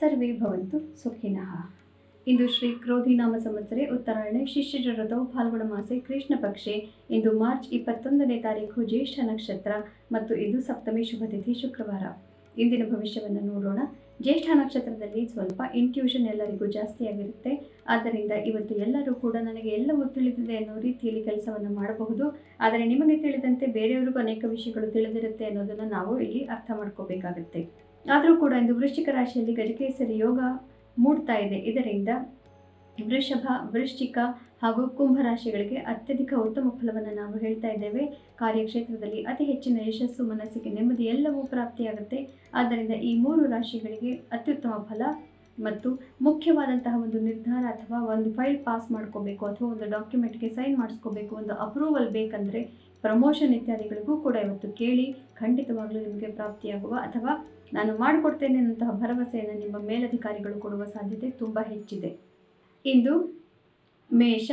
ಸರ್ವೇ ಭವಂತು ಸುಖಿನಃ. ಇಂದು ಶ್ರೀ ಕ್ರೋಧಿನಾಮ ಸಂವತ್ಸರೆ ಉತ್ತರಾಯಣೆ. ಶಿಷ್ಯರ ಋತವು ಫಾಲ್ಗುಣ ಮಾಸೆ ಕೃಷ್ಣ ಪಕ್ಷೆ. ಇಂದು ಮಾರ್ಚ್ ಇಪ್ಪತ್ತೊಂದನೇ ತಾರೀಕು ಜ್ಯೇಷ್ಠ ನಕ್ಷತ್ರ ಮತ್ತು ಇದು ಸಪ್ತಮಿ ಶುಭತಿಥಿ ಶುಕ್ರವಾರ. ಇಂದಿನ ಭವಿಷ್ಯವನ್ನು ನೋಡೋಣ. ಜ್ಯೇಷ್ಠ ನಕ್ಷತ್ರದಲ್ಲಿ ಸ್ವಲ್ಪ ಇಂಟ್ಯೂಷನ್ ಎಲ್ಲರಿಗೂ ಜಾಸ್ತಿಯಾಗಿರುತ್ತೆ. ಆದ್ದರಿಂದ ಇವತ್ತು ಎಲ್ಲರೂ ಕೂಡ ನನಗೆ ಎಲ್ಲವೂ ತಿಳಿದಿದೆ ಅನ್ನೋ ರೀತಿಯಲ್ಲಿ ಕೆಲಸವನ್ನು ಮಾಡಬಹುದು. ಆದರೆ ನಿಮಗೆ ತಿಳಿದಂತೆ ಬೇರೆಯವರಿಗೂ ಅನೇಕ ವಿಷಯಗಳು ತಿಳಿದಿರುತ್ತೆ ಅನ್ನೋದನ್ನು ನಾವು ಇಲ್ಲಿ ಅರ್ಥ ಮಾಡ್ಕೋಬೇಕಾಗುತ್ತೆ. ಆದರೂ ಕೂಡ ಇಂದು ವೃಶ್ಚಿಕ ರಾಶಿಯಲ್ಲಿ ಗಜಕೇಸರಿ ಯೋಗ ಮೂಡ್ತಾ ಇದೆ. ಇದರಿಂದ ವೃಷಭ, ವೃಶ್ಚಿಕ ಹಾಗೂ ಕುಂಭ ರಾಶಿಗಳಿಗೆ ಅತ್ಯಧಿಕ ಉತ್ತಮ ಫಲವನ್ನು ನಾವು ಹೇಳ್ತಾ ಇದ್ದೇವೆ. ಕಾರ್ಯಕ್ಷೇತ್ರದಲ್ಲಿ ಅತಿ ಹೆಚ್ಚಿನ ಯಶಸ್ಸು, ಮನಸ್ಸಿಗೆ ನೆಮ್ಮದಿ ಎಲ್ಲವೂ ಪ್ರಾಪ್ತಿಯಾಗುತ್ತೆ. ಆದ್ದರಿಂದ ಈ ಮೂರು ರಾಶಿಗಳಿಗೆ ಅತ್ಯುತ್ತಮ ಫಲ ಮತ್ತು ಮುಖ್ಯವಾದಂತಹ ಒಂದು ನಿರ್ಧಾರ ಅಥವಾ ಒಂದು ಫೈಲ್ ಪಾಸ್ ಮಾಡ್ಕೋಬೇಕು ಅಥವಾ ಒಂದು ಡಾಕ್ಯುಮೆಂಟ್ಗೆ ಸೈನ್ ಮಾಡಿಸ್ಕೋಬೇಕು, ಒಂದು ಅಪ್ರೂವಲ್ ಬೇಕಂದರೆ ಪ್ರಮೋಷನ್ ಇತ್ಯಾದಿಗಳಿಗೂ ಕೂಡ ಇವತ್ತು ಕೇಳಿ ಖಂಡಿತವಾಗಲೂ ನಿಮಗೆ ಪ್ರಾಪ್ತಿಯಾಗುವ ಅಥವಾ ನಾನು ಮಾಡಿಕೊಡ್ತೇನೆ ಅನ್ನಂತಹ ಭರವಸೆಯನ್ನು ನಿಮ್ಮ ಮೇಲಧಿಕಾರಿಗಳು ಕೊಡುವ ಸಾಧ್ಯತೆ ತುಂಬ ಹೆಚ್ಚಿದೆ. ಇಂದು ಮೇಷ,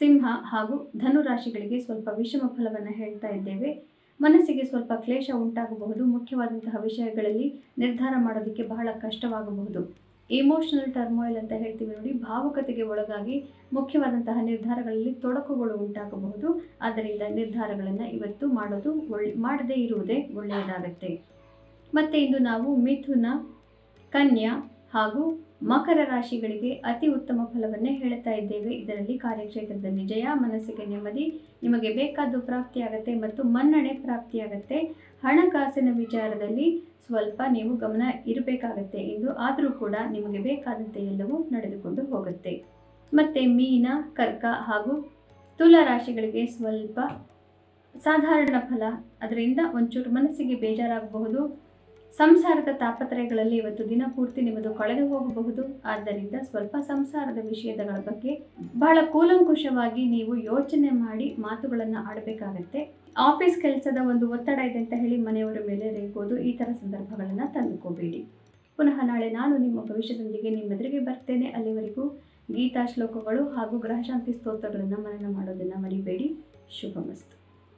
ಸಿಂಹ ಹಾಗೂ ಧನು ರಾಶಿಗಳಿಗೆ ಸ್ವಲ್ಪ ವಿಷಮ ಫಲವನ್ನು ಹೇಳ್ತಾ ಇದ್ದೇವೆ. ಮನಸ್ಸಿಗೆ ಸ್ವಲ್ಪ ಕ್ಲೇಶ ಉಂಟಾಗಬಹುದು, ಮುಖ್ಯವಾದಂತಹ ವಿಷಯಗಳಲ್ಲಿ ನಿರ್ಧಾರ ಮಾಡೋದಕ್ಕೆ ಬಹಳ ಕಷ್ಟವಾಗಬಹುದು. ಇಮೋಷನಲ್ ಟರ್ಮೋಯಿಲ್ ಅಂತ ಹೇಳ್ತೀವಿ ನೋಡಿ, ಭಾವುಕತೆಗೆ ಒಳಗಾಗಿ ಮುಖ್ಯವಾದಂತಹ ನಿರ್ಧಾರಗಳಲ್ಲಿ ತೊಡಕುಗಳು ಉಂಟಾಗಬಹುದು. ಆದ್ದರಿಂದ ನಿರ್ಧಾರಗಳನ್ನು ಇವತ್ತು ಮಾಡೋದು ಒಳ್ಳೆ, ಮಾಡದೇ ಇರುವುದೇ ಒಳ್ಳೆಯದಾಗತ್ತೆ. ಮತ್ತು ಇಂದು ನಾವು ಮಿಥುನ, ಕನ್ಯಾ ಹಾಗೂ ಮಕರ ರಾಶಿಗಳಿಗೆ ಅತಿ ಉತ್ತಮ ಫಲವನ್ನೇ ಹೇಳ್ತಾ ಇದ್ದೇವೆ. ಇದರಲ್ಲಿ ಕಾರ್ಯಕ್ಷೇತ್ರದಲ್ಲಿ ಜಯ, ಮನಸ್ಸಿಗೆ ನೆಮ್ಮದಿ, ನಿಮಗೆ ಬೇಕಾದ್ದು ಪ್ರಾಪ್ತಿಯಾಗತ್ತೆ ಮತ್ತು ಮನ್ನಣೆ ಪ್ರಾಪ್ತಿಯಾಗತ್ತೆ. ಹಣಕಾಸಿನ ವಿಚಾರದಲ್ಲಿ ಸ್ವಲ್ಪ ನೀವು ಗಮನ ಇರಬೇಕಾಗತ್ತೆ ಎಂದು ಆದರೂ ಕೂಡ ನಿಮಗೆ ಬೇಕಾದಂತೆ ಎಲ್ಲವೂ ನಡೆದುಕೊಂಡು ಹೋಗುತ್ತೆ. ಮತ್ತು ಮೀನ, ಕರ್ಕ ಹಾಗೂ ತುಲ ರಾಶಿಗಳಿಗೆ ಸ್ವಲ್ಪ ಸಾಧಾರಣ ಫಲ. ಅದರಿಂದ ಒಂಚೂರು ಮನಸ್ಸಿಗೆ ಬೇಜಾರಾಗಬಹುದು. ಸಂಸಾರದ ತಾಪತ್ರಯಗಳಲ್ಲಿ ಇವತ್ತು ದಿನ ಪೂರ್ತಿ ನಿಮ್ಮದು ಕಳೆದು ಹೋಗಬಹುದು. ಆದ್ದರಿಂದ ಸ್ವಲ್ಪ ಸಂಸಾರದ ವಿಷಯಗಳ ಬಗ್ಗೆ ಬಹಳ ಕೂಲಂಕುಷವಾಗಿ ನೀವು ಯೋಚನೆ ಮಾಡಿ ಮಾತುಗಳನ್ನು ಆಡಬೇಕಾಗತ್ತೆ. ಆಫೀಸ್ ಕೆಲಸದ ಒಂದು ಒತ್ತಡ ಇದೆ ಅಂತ ಹೇಳಿ ಮನೆಯವರ ಮೇಲೆ ರೇಗೋದು ಈ ಥರ ಸಂದರ್ಭಗಳನ್ನು ತಂದುಕೋಬೇಡಿ. ಪುನಃ ನಾಳೆ ನಾನು ನಿಮ್ಮ ಭವಿಷ್ಯದೊಂದಿಗೆ ನಿಮ್ಮೆದುರಿಗೆ ಬರ್ತೇನೆ. ಅಲ್ಲಿವರೆಗೂ ಗೀತಾ ಶ್ಲೋಕಗಳು ಹಾಗೂ ಗ್ರಹಶಾಂತಿ ಸ್ತೋತ್ರಗಳನ್ನು ಮನನ ಮಾಡೋದನ್ನು ಮರಿಬೇಡಿ. ಶುಭಮಸ್ತು.